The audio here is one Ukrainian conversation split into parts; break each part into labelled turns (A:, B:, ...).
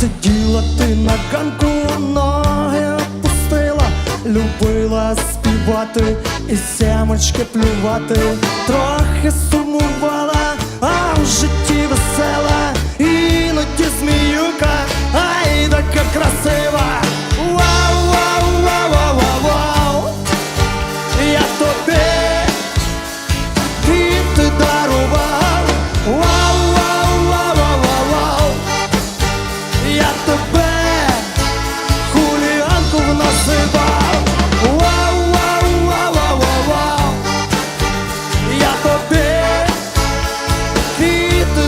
A: Сиділа ти на ганку, ноги опустила, любила співати і сямочки плювати, трохи сумувала, а в житті весела, іноді зміюка, ай така красива. Я тобі, і ти дарував.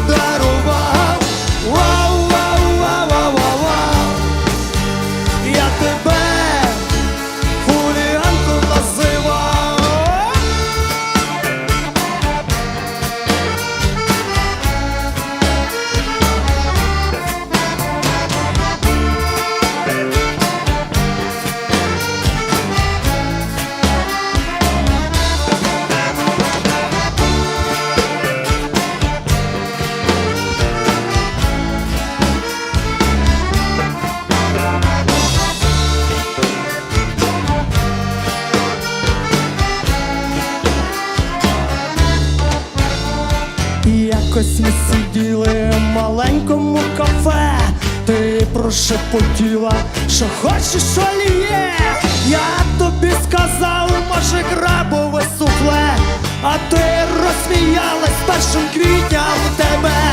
A: Квіти Якось ми сиділи в маленькому кафе, ти прошепотіла, що хочеш оліє. Я тобі сказав, може, крабове суфле, а ти розсміялась першим квітням тебе.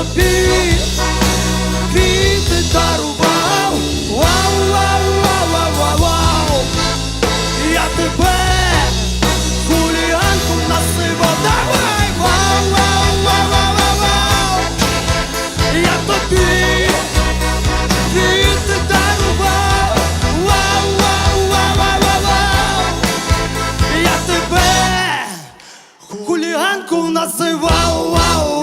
A: Тобі квіти дарував. Вау, вау, вау, вау, вау. Я тебе хуліганку називав. Давай, вау, вау, вау, вау, вау. Я тобі квіти дарував. Вау, вау, вау, вау, вау. Я тебе хуліганку називав. Вау,